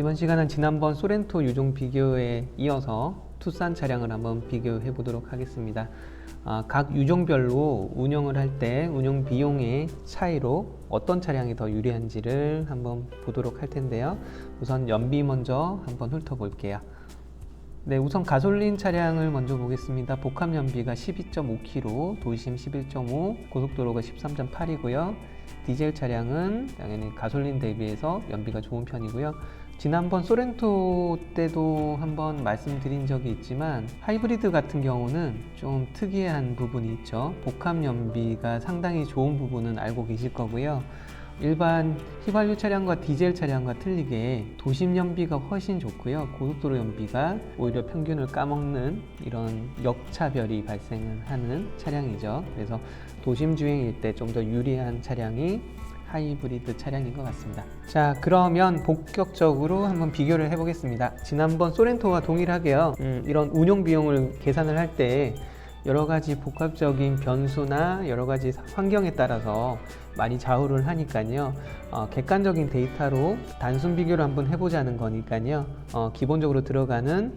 이번 시간은 지난번 소렌토 유종 비교에 이어서 투싼 차량을 한번 비교해 보도록 하겠습니다. 아, 각 유종별로 운영을 할 때 운영 비용의 차이로 어떤 차량이 더 유리한지를 한번 보도록 할 텐데요. 우선 연비 먼저 한번 훑어볼게요. 네, 우선 가솔린 차량을 먼저 보겠습니다. 복합 연비가 12.5km, 도심 11.5, 고속도로가 13.8이고요. 디젤 차량은 당연히 가솔린 대비해서 연비가 좋은 편이고요. 지난번 소렌토 때도 한번 말씀드린 적이 있지만 하이브리드 같은 경우는 좀 특이한 부분이 있죠. 복합 연비가 상당히 좋은 부분은 알고 계실 거고요. 일반 휘발유 차량과 디젤 차량과 틀리게 도심 연비가 훨씬 좋고요. 고속도로 연비가 오히려 평균을 까먹는 이런 역차별이 발생하는 차량이죠. 그래서 도심 주행일 때 좀 더 유리한 차량이 하이브리드 차량인 것 같습니다. 자, 그러면 본격적으로 한번 비교를 해보겠습니다. 지난번 소렌토와 동일하게요. 음, 이런 운용 비용을 계산을 할 때 여러 가지 복합적인 변수나 여러 가지 환경에 따라서 많이 좌우를 하니까요. 어, 객관적인 데이터로 단순 비교를 한번 해보자는 거니까요. 어, 기본적으로 들어가는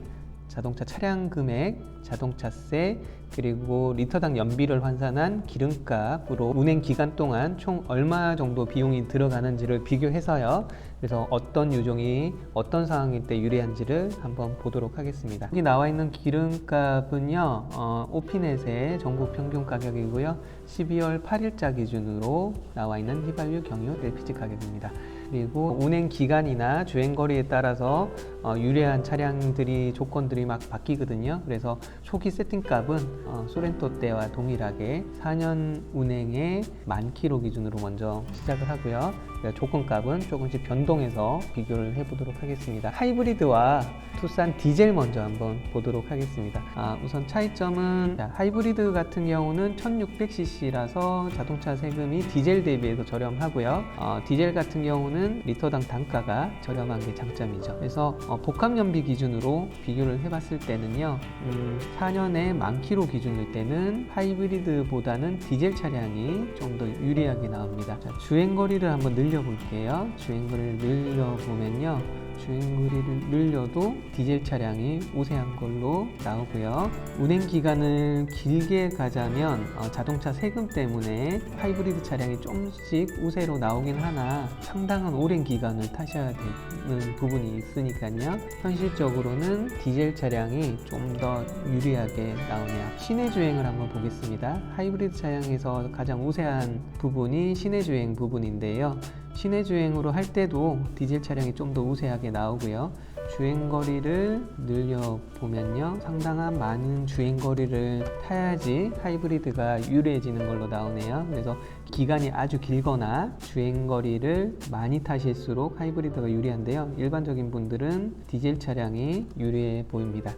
자동차 차량 금액, 자동차세, 그리고 리터당 연비를 환산한 기름값으로 운행 기간 동안 총 얼마 정도 비용이 들어가는지를 비교해서요. 그래서 어떤 유종이 어떤 상황일 때 유리한지를 한번 보도록 하겠습니다. 여기 나와 있는 기름값은요, 어, 오피넷의 전국 평균 가격이고요. 12월 8일자 기준으로 나와 있는 휘발유 경유 LPG 가격입니다. 그리고 운행 기간이나 주행 거리에 따라서 어, 유리한 차량들이 조건들이 막 바뀌거든요. 그래서 초기 세팅값은 어, 소렌토 때와 동일하게 4년 운행의 만 킬로 기준으로 먼저 시작을 하고요. 조건값은 조금씩 변동해서 비교를 해보도록 하겠습니다. 하이브리드와 투싼 디젤 먼저 한번 보도록 하겠습니다. 아, 우선 차이점은 자, 하이브리드 같은 경우는 1600cc라서 자동차 세금이 디젤 대비해서 저렴하고요. 어, 디젤 같은 경우는 리터당 단가가 저렴한 게 장점이죠. 그래서 어, 복합 연비 기준으로 비교를 해봤을 때는요, 음, 4년에 만 킬로 기준일 때는 하이브리드보다는 디젤 차량이 좀 더 유리하게 나옵니다. 자, 주행 거리를 한번 늘려볼게요. 주행 거리를 늘려보면요. 주행거리를 늘려도 디젤 차량이 우세한 걸로 나오고요. 운행 기간을 길게 가자면 어, 자동차 세금 때문에 하이브리드 차량이 좀씩 우세로 나오긴 하나 상당한 오랜 기간을 타셔야 되는 부분이 있으니까요. 현실적으로는 디젤 차량이 좀 더 유리하게 나오네요. 시내 주행을 한번 보겠습니다. 하이브리드 차량에서 가장 우세한 부분이 시내 주행 부분인데요. 시내 주행으로 할 때도 디젤 차량이 좀 더 우세하게 나오고요. 주행 거리를 늘려 보면요. 상당한 많은 주행 거리를 타야지 하이브리드가 유리해지는 걸로 나오네요. 그래서 기간이 아주 길거나 주행 거리를 많이 타실수록 하이브리드가 유리한데요. 일반적인 분들은 디젤 차량이 유리해 보입니다.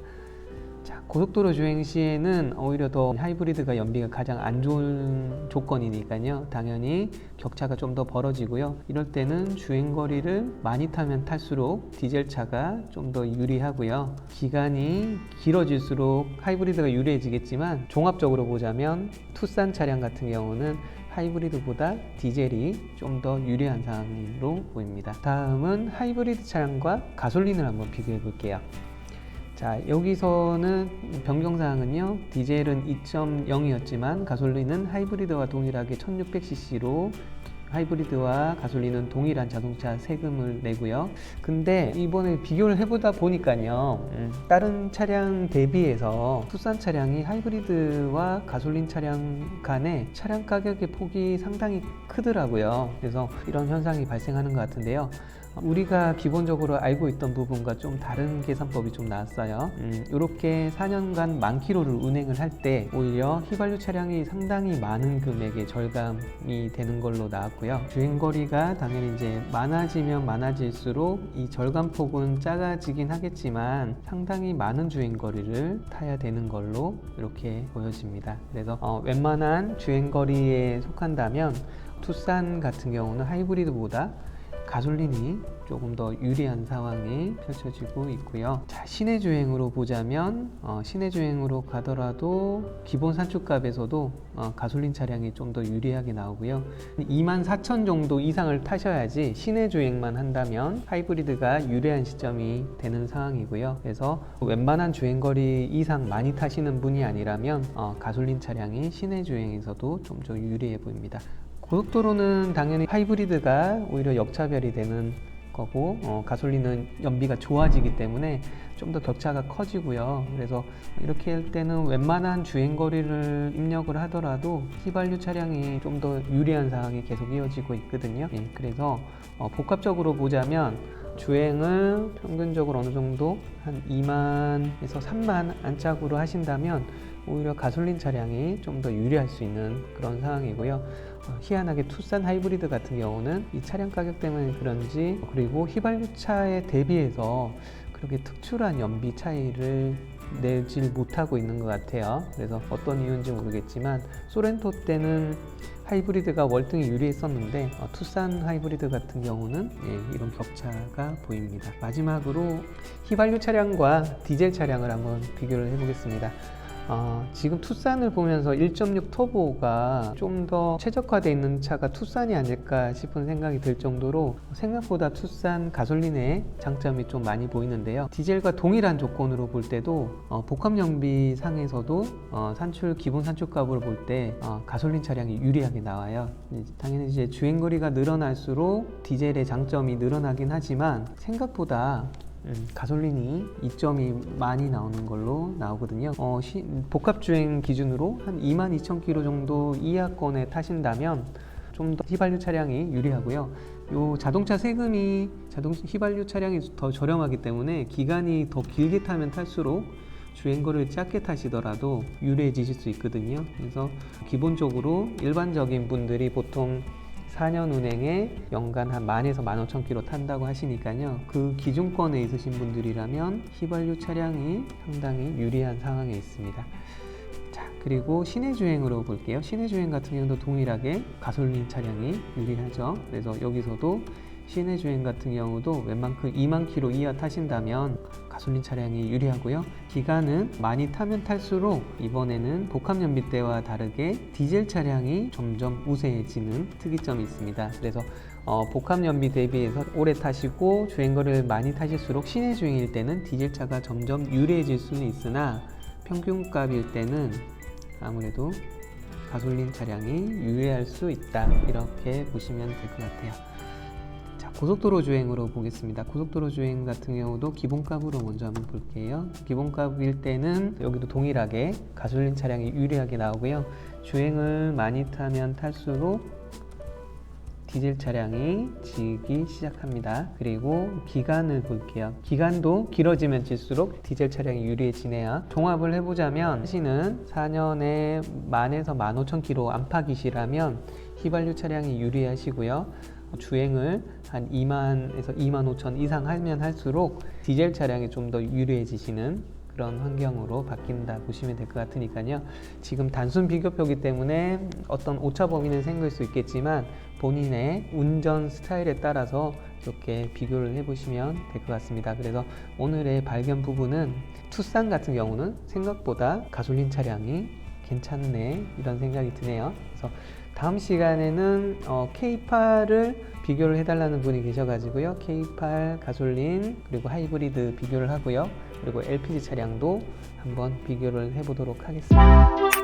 자, 고속도로 주행 시에는 오히려 더 하이브리드가 연비가 가장 안 좋은 조건이니까요. 당연히 격차가 좀 더 벌어지고요. 이럴 때는 주행 거리를 많이 타면 탈수록 디젤 차가 좀 더 유리하고요. 기간이 길어질수록 하이브리드가 유리해지겠지만 종합적으로 보자면 투싼 차량 같은 경우는 하이브리드보다 디젤이 좀 더 유리한 상황으로 보입니다. 다음은 하이브리드 차량과 가솔린을 한번 비교해 볼게요. 자 여기서는 변경사항은요 디젤은 2.0이었지만 가솔린은 하이브리드와 동일하게 1600cc로 하이브리드와 가솔린은 동일한 자동차 세금을 내고요. 근데 이번에 비교를 해보다 보니까요, 음, 다른 차량 대비해서 투싼 차량이 하이브리드와 가솔린 차량 간의 차량 가격의 폭이 상당히 크더라고요. 그래서 이런 현상이 발생하는 것 같은데요. 우리가 기본적으로 알고 있던 부분과 좀 다른 계산법이 좀 나왔어요. 음, 이렇게 4년간 만 킬로를 운행을 할 때 오히려 휘발유 차량이 상당히 많은 금액의 절감이 되는 걸로 나왔 고요. 주행 거리가 당연히 이제 많아지면 많아질수록 이 절감 폭은 작아지긴 하겠지만 상당히 많은 주행 거리를 타야 되는 걸로 이렇게 보여집니다. 그래서 어, 웬만한 주행 거리에 속한다면 투싼 같은 경우는 하이브리드보다 가솔린이 조금 더 유리한 상황이 펼쳐지고 있고요. 자, 시내 주행으로 보자면 어, 시내 주행으로 가더라도 기본 산출값에서도 어, 가솔린 차량이 좀 더 유리하게 나오고요. 2만 4천 정도 이상을 타셔야지 시내 주행만 한다면 하이브리드가 유리한 시점이 되는 상황이고요. 그래서 웬만한 주행거리 이상 많이 타시는 분이 아니라면 어, 가솔린 차량이 시내 주행에서도 좀 더 유리해 보입니다. 고속도로는 당연히 하이브리드가 오히려 역차별이 되는 거고 어, 가솔린은 연비가 좋아지기 때문에 좀 더 격차가 커지고요. 그래서 이렇게 할 때는 웬만한 주행 거리를 입력을 하더라도 휘발유 차량이 좀 더 유리한 상황이 계속 이어지고 있거든요. 예, 그래서 어, 복합적으로 보자면 주행을 평균적으로 어느 정도 한 2만에서 3만 안짝으로 하신다면 오히려 가솔린 차량이 좀 더 유리할 수 있는 그런 상황이고요. 어, 희한하게 투싼 하이브리드 같은 경우는 이 차량 가격 때문에 그런지 그리고 휘발유 차에 대비해서 그렇게 특출한 연비 차이를 내질 못하고 있는 것 같아요. 그래서 어떤 이유인지 모르겠지만 소렌토 때는 하이브리드가 월등히 유리했었는데 어, 투싼 하이브리드 같은 경우는 예, 이런 격차가 보입니다. 마지막으로 휘발유 차량과 디젤 차량을 한번 비교를 해보겠습니다. 어, 지금 투싼을 보면서 1.6 터보가 좀 더 최적화되어 있는 차가 투싼이 아닐까 싶은 생각이 들 정도로 생각보다 투싼 가솔린의 장점이 좀 많이 보이는데요. 디젤과 동일한 조건으로 볼 때도 어, 복합 연비 상에서도 어, 산출 기본 산출값으로 볼때 어, 가솔린 차량이 유리하게 나와요. 당연히 이제 주행 거리가 늘어날수록 디젤의 장점이 늘어나긴 하지만 생각보다 음, 가솔린이 이점이 많이 나오는 걸로 나오거든요. 어, 시- 복합 주행 기준으로 한 2만 2천 킬로 정도 이하권에 타신다면 좀 더 휘발유 차량이 유리하고요. 요 자동차 세금이 자동 휘발유 차량이 더 저렴하기 때문에 기간이 더 길게 타면 탈수록 주행거리를 짧게 타시더라도 유리해지실 수 있거든요. 그래서 기본적으로 일반적인 분들이 보통 4년 운행에 연간 한 만에서 만 오천 킬로 탄다고 하시니까요. 그 기준권에 있으신 분들이라면 휘발유 차량이 상당히 유리한 상황에 있습니다. 자, 그리고 시내 주행으로 볼게요. 시내 주행 같은 경우도 동일하게 가솔린 차량이 유리하죠. 그래서 여기서도 시내 주행 같은 경우도 웬만큼 2만 킬로 이하 타신다면 가솔린 차량이 유리하고요. 기간은 많이 타면 탈수록 이번에는 복합 연비 때와 다르게 디젤 차량이 점점 우세해지는 특이점이 있습니다. 그래서 어, 복합 연비 대비해서 오래 타시고 주행거리를 많이 타실수록 시내 주행일 때는 디젤 차가 점점 유리해질 수는 있으나 평균값일 때는 아무래도 가솔린 차량이 유리할 수 있다 이렇게 보시면 될 것 같아요. 자, 고속도로 주행으로 보겠습니다. 고속도로 주행 같은 경우도 기본값으로 먼저 한번 볼게요. 기본값일 때는 여기도 동일하게 가솔린 차량이 유리하게 나오고요. 주행을 많이 타면 탈수록 디젤 차량이 지기 시작합니다. 그리고 기간을 볼게요. 기간도 길어지면 질수록 디젤 차량이 유리해지네요. 종합을 해보자면 하시는 4년에 만에서 15,000km 안팎이시라면 휘발유 차량이 유리하시고요. 주행을 한 2만에서 2만 5천 이상 하면 할수록 디젤 차량이 좀 더 유리해지시는 그런 환경으로 바뀐다 보시면 될 것 같으니까요. 지금 단순 비교표기 때문에 어떤 오차 범위는 생길 수 있겠지만 본인의 운전 스타일에 따라서 이렇게 비교를 해보시면 될 것 같습니다. 그래서 오늘의 발견 부분은 투싼 같은 경우는 생각보다 가솔린 차량이 괜찮네 이런 생각이 드네요. 그래서 다음 시간에는 어, K8을 비교를 해달라는 분이 계셔가지고요. K8 가솔린 그리고 하이브리드 비교를 하고요. 그리고 LPG 차량도 한번 비교를 해보도록 하겠습니다.